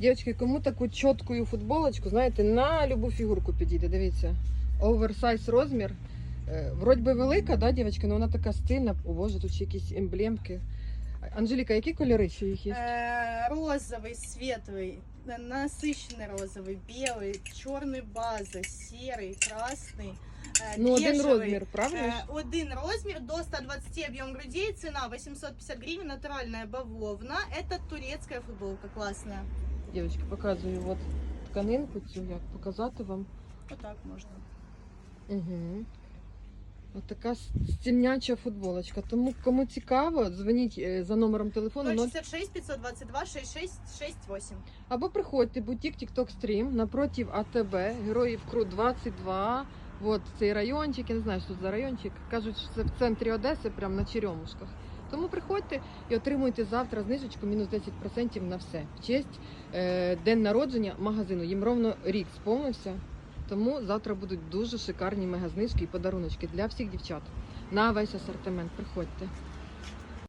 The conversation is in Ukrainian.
Дівчатки, кому таку чітку футболочку, знаєте, на любу фігурку підійде. Дивіться. Оверсайз розмір. Е, Вроді би велика, да, дівчатка, але вона така стильна. О боже, тут ще якісь емблемки. Анжеліка, які кольори ще їх є? Э, розовый, светлый, э, насыщенный розовый, белый, черный база, серый, красный. э, Ну, один бежевый. розмір, правильно? ж? Э, Один розмір до 120 объем грудей, цена 850 гривен, натуральная бавовна. Это турецкая футболка, классная. Дівчатки, показую от тканинку цю, як показати вам. Вот так можно. Угу. Ось така стільняча футболочка. Тому кому цікаво, дзвоніть е, за номером телефону 0 066 522 6668. або приходьте бутік TikTok Stream напротив АТБ, Героїв Кру 22. От цей райончик, я не знаю, що тут за райончик. Кажуть, що це в центрі Одеси, прямо на Черемушках. Тому приходьте і отримуйте завтра знижечку мінус 10% на все. В честь е, день народження магазину. Їм ровно рік сповнився. Тому завтра будуть дуже шикарні мегазнижки і подаруночки для всіх дівчат на весь асортимент. Приходьте.